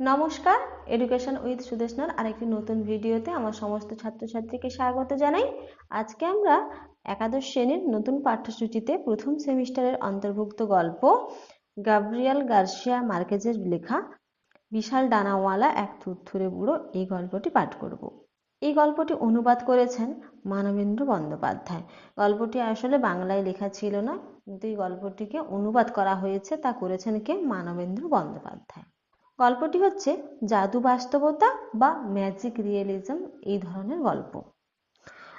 নমস্কার education with সুদেশনার আরেকটি নতুন ভিডিওতে আমার সমস্ত ছাত্রছাত্রীকে স্বাগত জানাই। আজকে আমরা একাদশ শ্রেণির নতুন পাঠ্যসূচিতে প্রথম সেমিস্টারের অন্তর্ভুক্ত গল্প, গাব্রিয়াল গার্সিয়া মার্কেজের লেখা, বিশাল ডানাওয়ালা এক থুরথুরে বুড়ো, এই গল্পটি পাঠ করব। এই গল্পটি অনুবাদ করেছেন মানবেন্দ্র বন্দ্যোপাধ্যায়। গল্পটি আসলে বাংলায় লেখা ছিল না, কিন্তু এই গল্পটিকে অনুবাদ করা হয়েছে তা করেছেন কে? মানবেন্দ্র বন্দ্যোপাধ্যায়। গল্পটি হচ্ছে জাদু বাস্তবতা বা ম্যাজিক রিয়েলিজম এই ধরনের গল্প।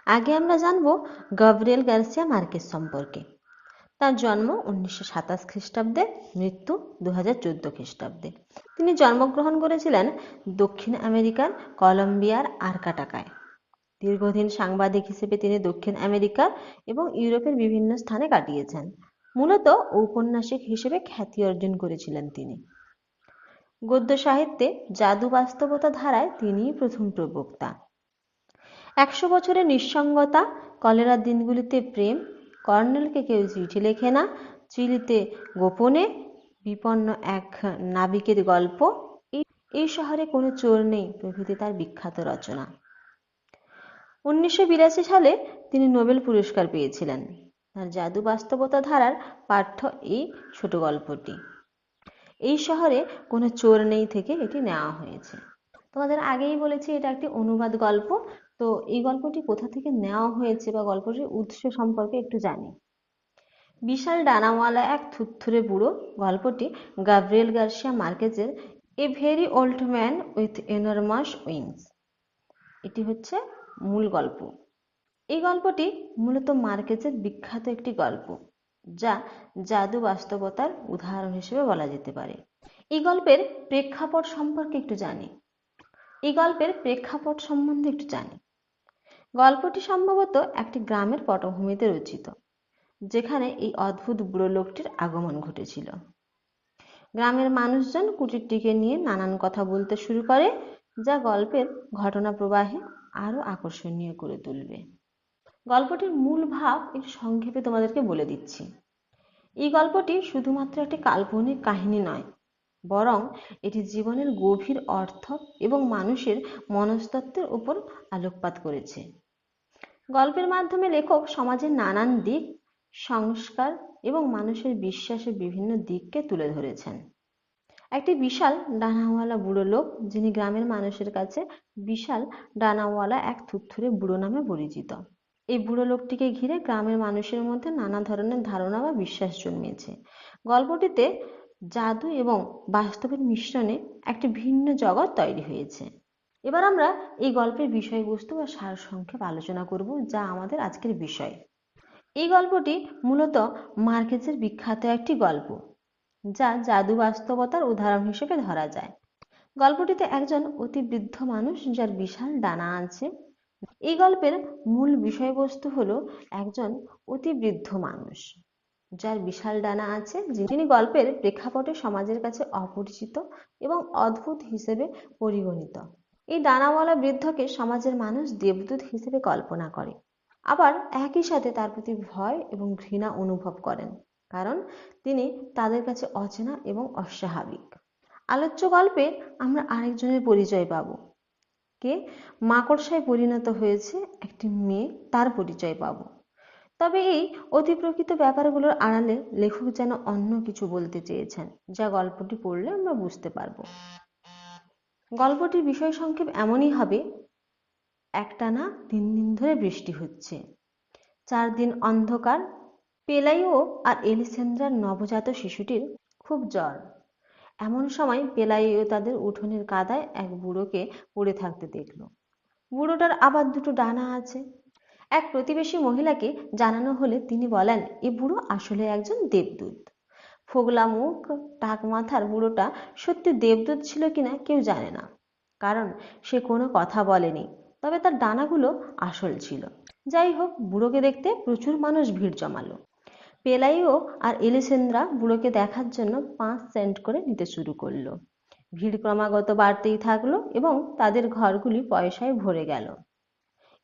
আগে আমরা জানব গাব্রিয়েল গার্সিয়া মার্কেস সম্পর্কে। তার জন্ম উনিশশো সাতাশ খ্রিস্টাব্দে, মৃত্যু দু হাজার চোদ্দ খ্রিস্টাব্দে। তিনি জন্মগ্রহণ করেছিলেন দক্ষিণ আমেরিকার কলম্বিয়ার আরকাটাকায়। দীর্ঘদিন সাংবাদিক হিসেবে তিনি দক্ষিণ আমেরিকা এবং ইউরোপের বিভিন্ন স্থানে কাটিয়েছেন। মূলত ঔপন্যাসিক হিসেবে খ্যাতি অর্জন করেছিলেন তিনি। গদ্য সাহিত্যে জাদু বাস্তবতা ধারায় তিনিই প্রথম প্রবক্তা। একশো বছরের নিঃসঙ্গতা, কলেরার দিনগুলিতে প্রেম, কর্নেলকে কেউ চিঠি লেখে না, চিলিতে গোপনে বিপন্ন এক নাবিকের গল্প এই শহরে কোনো চোর নেই প্রভৃতি তার বিখ্যাত রচনা। উনিশশো বিরাশি সালে তিনি নোবেল পুরস্কার পেয়েছিলেন। তার জাদু বাস্তবতা ধারার পাঠ্য এই ছোট গল্পটি। এই শহরে কোনো চোর নেই থেকে এটি নেওয়া হয়েছে। তোমাদের আগেই বলেছি, এটা একটি অনুবাদ গল্প। তো এই গল্পটি কোথা থেকে নেওয়া হয়েছে বা গল্পটির উৎস সম্পর্কে একটু জানি। বিশাল ডানাওয়ালা এক থুরথুরে বুড়ো, গল্পটি Gabriel Garcia মার্কেজের a very old man with enormous wings এটি হচ্ছে মূল গল্প। এই গল্পটি মূলত মার্কেজের বিখ্যাত একটি গল্প। যা জাদু বাস্তবতার উদাহরণ হিসেবে বলা যেতে পারে। এই গল্পের প্রেক্ষাপট সম্পর্কে একটু জানি। এই গল্পের প্রেক্ষাপট সম্বন্ধে একটু জানি। গল্পটি সম্ভবত একটি গ্রামের পটভূমিতে রচিত, যেখানে এই অদ্ভুত বুড়ো লোকটির আগমন ঘটেছিল। গ্রামের মানুষজন কুটিরটিকে নিয়ে নানান কথা বলতে শুরু করে, যা গল্পের ঘটনা প্রবাহে আরও আকর্ষণীয় করে তুলবে। গল্পটির মূল ভাব একটু সংক্ষেপে তোমাদেরকে বলে দিচ্ছি। এই গল্পটি শুধুমাত্র একটি কাল্পনিক কাহিনী নয়, বরং এটি জীবনের গভীর অর্থ এবং মানুষের মনস্তত্ত্বের উপর আলোকপাত করেছে। গল্পের মাধ্যমে লেখক সমাজের নানান দিক, সংস্কার এবং মানুষের বিশ্বাসের বিভিন্ন দিককে তুলে ধরেছেন। একটি বিশাল ডানাওয়ালা বুড়ো লোক, যিনি গ্রামের মানুষের কাছে বিশাল ডানাওয়ালা এক থুরথুরে বুড়ো নামে পরিচিত। এই বুড়ো লোকটিকে ঘিরে গ্রামের মানুষের মধ্যে নানা ধরনের ধারণা বা বিশ্বাস জন্মিয়েছে। গল্পটিতে জাদু এবং বাস্তবের মিশ্রণে একটি ভিন্ন জগৎ তৈরি হয়েছে। এবার আমরা এই গল্পের বিষয়বস্তু বা সারসংক্ষেপ আলোচনা করব যা আমাদের আজকের বিষয়। এই গল্পটি মূলত মার্কেজের বিখ্যাত একটি গল্প, যা জাদু বাস্তবতার উদাহরণ হিসেবে ধরা যায়। গল্পটিতে একজন অতি বৃদ্ধ মানুষ যার বিশাল ডানা আছে এই গল্পের মূল বিষয়বস্তু হলো একজন অতি বৃদ্ধ মানুষ, যার বিশাল ডানা আছে, যিনি গল্পের প্রেক্ষাপটে সমাজের কাছে অপরিচিত এবং অদ্ভুত হিসেবে পরিগণিত। এই ডানাওয়ালা বৃদ্ধকে সমাজের মানুষ দেবদূত হিসেবে কল্পনা করে। আবার একই সাথে তার প্রতি ভয় এবং ঘৃণা অনুভব করেন, কারণ তিনি তাদের কাছে অচেনা এবং অস্বাভাবিক। আলোচ্য গল্পে আমরা আরেকজনের পরিচয় পাব। কে মাকড়সায় পরিণত হয়েছে একটি মেয়ে, তার পরিচয় পাব। তবে এই অতিপ্রকৃত ব্যাপারগুলোর আড়ালে লেখক যেন অন্য কিছু বলতে চেয়েছেন, যা গল্পটি পড়লে আমরা বুঝতে পারব। গল্পটির বিষয় সংক্ষেপ এমনই হবে, একটানা তিন দিন ধরে বৃষ্টি হচ্ছে। চার দিন অন্ধকার, পেলাইও আর এলিসেন্দ্রার নবজাত শিশুটির খুব জ্বর। এমন সময় পেলাইও তাদের উঠোনের কাদায় এক বুড়োকে পড়ে থাকতে দেখল। বুড়োটার আবার দুটো ডানা আছে। এক প্রতিবেশী মহিলাকে জানানো হলে তিনি বলেন, এ বুড়ো আসলে একজন দেবদূত। ফোগলা মুখ, টাক মাথার বুড়োটা সত্যি দেবদূত ছিল কিনা কেউ জানে না। কারণ সে কোনো কথা বলেনি। তবে তার ডানাগুলো আসল ছিল। যাই হোক, বুড়োকে দেখতে প্রচুর মানুষ ভিড় জমালো। পেলাইও আর এলিসেন্দ্রা বুড়োকে দেখার জন্য পাঁচ সেন্ট করে নিতে শুরু করল। ভিড় ক্রমাগত বাড়তেই থাকল এবং তাদের ঘরগুলি পয়সায় ভরে গেল।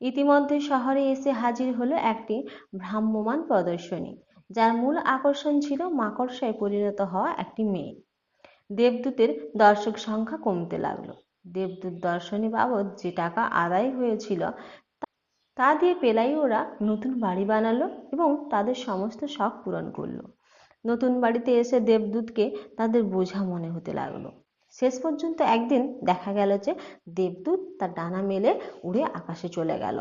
ইতিমধ্যে শহরে এসে হাজির হলো একটি ভ্রাম্যমান প্রদর্শনী, যার মূল আকর্ষণ ছিল মাকড়সায় পরিণত হওয়া একটি মেয়ে। দেবদূতের দর্শক সংখ্যা কমতে লাগল। দেবদূত দর্শনী বাবদ যে টাকা আদায় হয়েছিল তা দিয়ে পেলাই ওরা নতুন বাড়ি বানালো এবং তাদের সমস্ত শখ পূরণ করল। নতুন বাড়িতে এসে দেবদূতকে তাদের বোঝা মনে হতে লাগল। শেষ পর্যন্ত একদিন দেখা গেল যে দেবদূত তার ডানা মেলে উড়ে আকাশে চলে গেল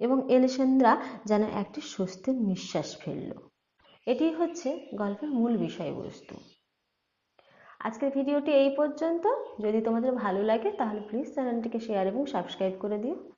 এবং এলিসেন্দ্রা যেন একটি স্বস্তির নিঃশ্বাস ফেলল। এটি হচ্ছে গল্পের মূল বিষয়বস্তু। আজকের ভিডিওটি এই পর্যন্ত। যদি তোমাদের ভালো লাগে তাহলে প্লিজ চ্যানেলটিকে শেয়ার এবং সাবস্ক্রাইব করে দিও।